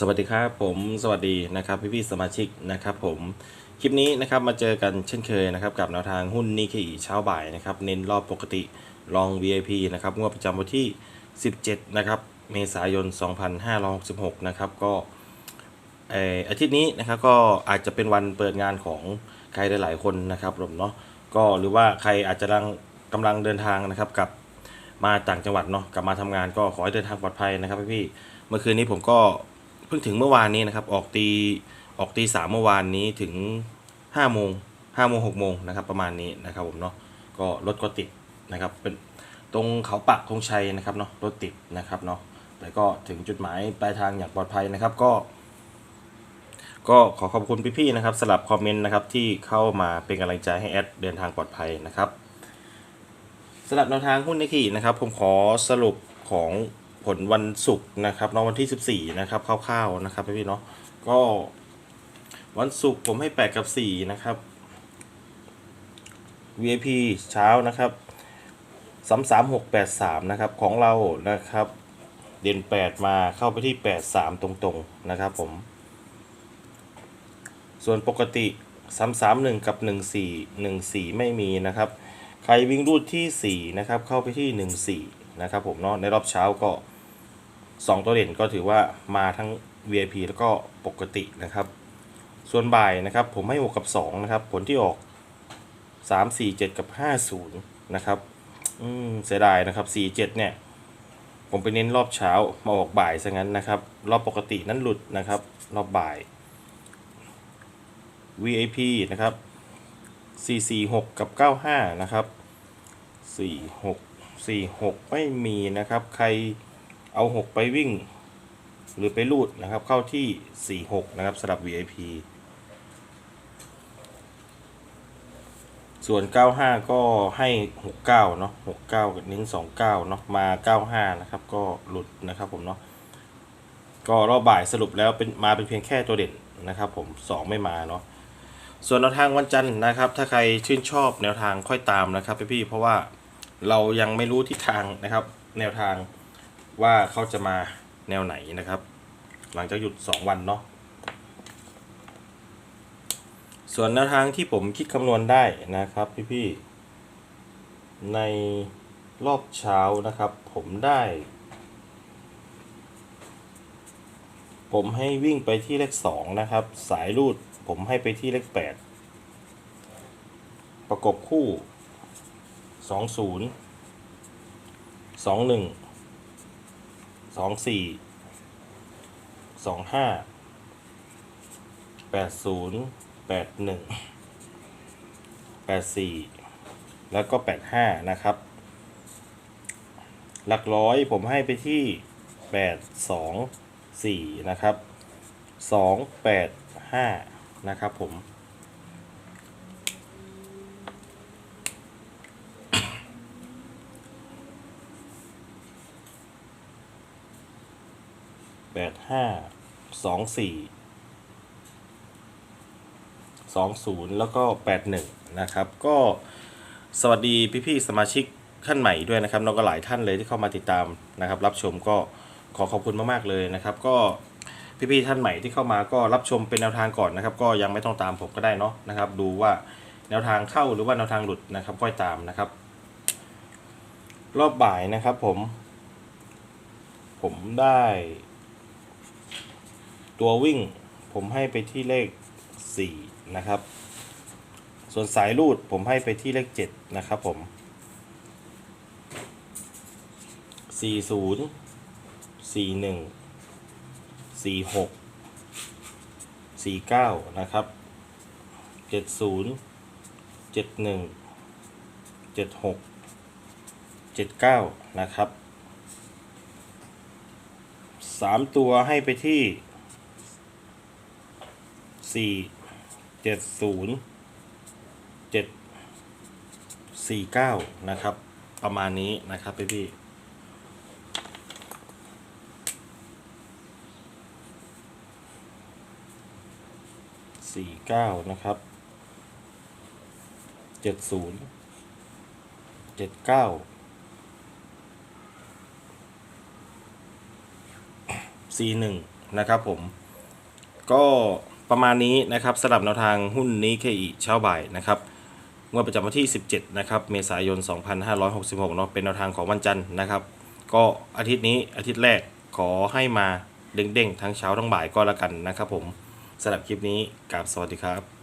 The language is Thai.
สวัสดีครับผมสวัสดีนะครับพี่พี่ๆสมาชิกนะครับผมคลิปนี้นะครับมาเจอกันเช่นเคยนะครับกับแนวทางหุ้นนิเคอีเช้าบ่ายนะครับเน้นรอบปกติลอง VIP นะครับงวดประจำวันที่ 17นะครับเมษายน 2566นะครับก็เอ่อาทิตย์นี้นะครับก็อาจจะเป็นวันเปิดงานของใครหลายๆคนนะครับผมเนาะก็หรือว่าใครอาจจะกำลังกำลังเดินทางนะครับกับมาต่างจังหวัดเนาะกลับมาทำงานก็ขอให้เดินทางปลอดภัยนะครับพี่ๆเมื่อคืนนี้ผมก็ เพิ่งถึงเมื่อวานนี้นะครับ ออกตีออกตีสามเมื่อวานนี้ถึงห้าโมงห้าโมงหกโมงนะครับประมาณนี้นะครับผมเนาะก็รถก็ติดนะครับเป็นตรงเขาปักธงชัยนะครับเนาะรถติดนะครับเนาะแต่ก็ถึงจุดหมายปลายทางอย่างปลอดภัยนะครับก็ ก็ขอขอบคุณพี่ๆนะครับสลับคอมเมนต์นะครับที่เข้ามาเป็นกำลังใจให้แอดเดินทางปลอดภัยนะครับสำหรับแนวทางหุ้นนิกกี้นะครับ ผมขอสรุปของ ผลวันศุกร์นะครับเนาะวันที่ 14 นะครับคร่าวๆนะครับพี่ๆเนาะก็วันศุกร์ผมให้ 8 กับ 4 นะครับ VIP เช้านะครับ33683นะครับของเรานะครับ เด่น 8 มาเข้าไปที่ 83 ตรงๆนะครับผม ส่วนปกติ 331 กับ 14 14 ไม่มีนะครับ ใครวิ่งรูดที่ 4 นะครับ เข้าไปที่ 14นะครับผมเนาะในรอบเช้าก็ 2 ตัวเด่นก็ถือว่ามาทั้ง VIP แล้วก็ปกตินะครับ ส่วนบ่ายนะครับผมให้6กับ2นะครับผลที่ออก 3 4 7 กับ 50 นะครับอืมเสียดายนะครับ 4 7 เนี่ย ผมไปเน้นรอบเช้ามาออกบ่ายซะงั้นนะครับ รอบปกตินั้นหลุดนะครับ รอบบ่าย VIP นะครับ 446 กับ 95 นะครับ 46 46 ไม่มีนะครับ ใคร เอา 6 ไปวิ่ง หรือไปรูดนะครับ เข้าที่ 46 นะครับสำหรับ VIP ส่วน 95 ก็ให้ 69 เนาะ69กับเน้น29 เนาะมา 95 นะครับ ก็หลุดนะครับผมเนาะก็รอบบ่ายสรุปแล้วเป็นมาเป็นเพียงแค่ตัวเด่นนะครับ ผม 2 ไม่มาเนาะส่วนแนวทางวันจันทร์นะครับ ถ้าใครชื่นชอบแนวทางค่อยตามนะครับพี่ๆเพราะว่าเรายังไม่รู้ทิศทางนะครับ แนวทาง ว่าเขาจะมาแนวไหนนะครับ หลังจากหยุด 2 วันเนาะส่วนแนวทางที่ผมคิดคำนวณได้นะครับพี่ๆในรอบเช้านะครับ ผมได้ ผมให้วิ่งไปที่เลขสองนะครับ สายรูดผมให้ไปที่เลขแปดประกบคู่สองศูนย์ สองสี่สองห้าแปดศูนย์แปดหนึ่งแปดสี่แล้วก็แปดห้านะครับ หลักร้อยผมให้ไปที่แปดสองสี่นะครับสองแปดห้านะครับผม แปดห้าสองสี่สองศูนย์แล้วก็แปดหนึ่งนะครับ ก็สวัสดีพี่ๆสมาชิกท่านใหม่ด้วยนะครับแล้วก็หลายท่านเลยที่เข้ามาติดตามนะครับ รับชมก็ขอขอบคุณมากๆเลยนะครับ ก็พี่ๆท่านใหม่ที่เข้ามาก็รับชมเป็นแนวทางก่อนนะครับ ก็ยังไม่ต้องตามผมก็ได้เนาะนะครับ ดูว่าแนวทางเข้าหรือว่าแนวทางหลุดนะครับค่อยตามนะครับ รอบบ่ายนะครับผม ผมได้ ตัววิ่งผมให้ไปที่เลข 4 นะครับ ส่วนสายรูดผมให้ไปที่เลข 7 นะครับผม 40 41 46 49 นะครับ 70 71 76 79 นะครับสามตัวให้ไปที่ สี่เจ็ดศูนย์เจ็ดสี่เก้านะครับ ประมาณนี้นะครับพี่พี่สี่เก้านะครับเจ็ดศูนย์เจ็ดเก้าสี่หนึ่งนะครับผมก็ ประมาณนี้นะครับสำหรับแนวทางหุ้นนี้เคอีเช้าบ่ายนะครับงวดประจำวันที่ 17 นะครับ เมษายน 2566 เนาะเป็นแนวทางของวันจันทร์นะครับ ก็อาทิตย์นี้อาทิตย์แรกขอให้มาเด้งๆ ทั้งเช้าทั้งบ่ายก็แล้วกันนะครับผมสำหรับคลิปนี้กราบสวัสดีครับ